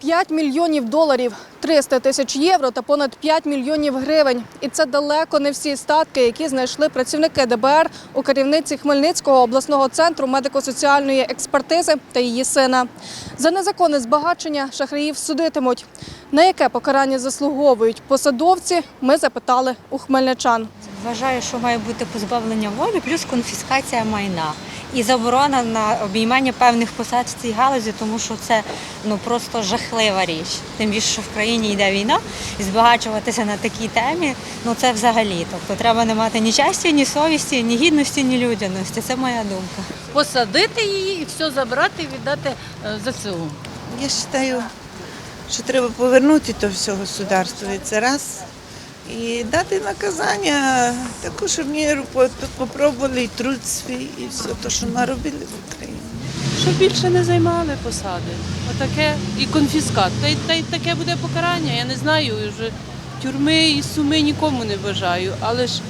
5 мільйонів доларів, 300 тисяч євро та понад 5 мільйонів гривень. І це далеко не всі статки, які знайшли працівники ДБР у керівниці Хмельницького обласного центру медико-соціальної експертизи та її сина. За незаконне збагачення шахраїв судитимуть. На яке покарання заслуговують посадовці, ми запитали у хмельничан. Вважаю, що має бути позбавлення волі, плюс конфіскація майна і заборона на обіймання певних посад в цій галузі, тому що це ну просто жахлива річ. Тим більше, що в країні йде війна, і збагачуватися на такій темі, ну це взагалі. Тобто треба не мати ні честі, ні совісті, ні гідності, ні людяності. Це моя думка. посадити її і все забрати і віддати е, ЗСУ. Я вважаю, що треба повернути то все государство. І це раз. І дати наказання таку, щоб міру попробували і труд свій, і все те, що наробили в Україні. Щоб більше не займали посади. Отаке і конфіскат. Та й, та й таке буде покарання. Я не знаю. Вже тюрми і суми нікому не бажаю, але ж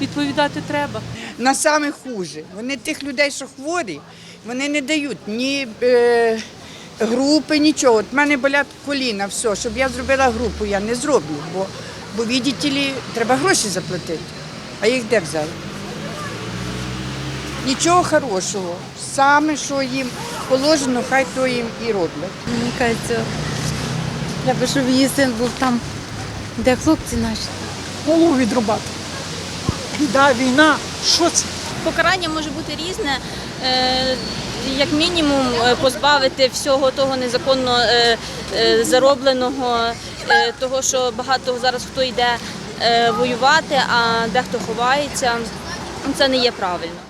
відповідати треба. на саме хуже. Вони тих людей, що хворі, вони не дають ні е, групи, нічого. От в мене болять коліна, все, щоб я зробила групу, я не зроблю, бо, бо видите ли, треба гроші заплатити. А їх де взяли? Нічого хорошого. Саме, що їм положено, хай то їм і роблять. Мені кажеться, треба, щоб її син був там, де хлопці наші. голову відрубати. Біда, війна, що це? Покарання може бути різне. Е, Як мінімум е, позбавити всього того незаконно е, заробленого, того, що багато зараз хто йде е, воювати, а дехто ховається. Це не є правильно.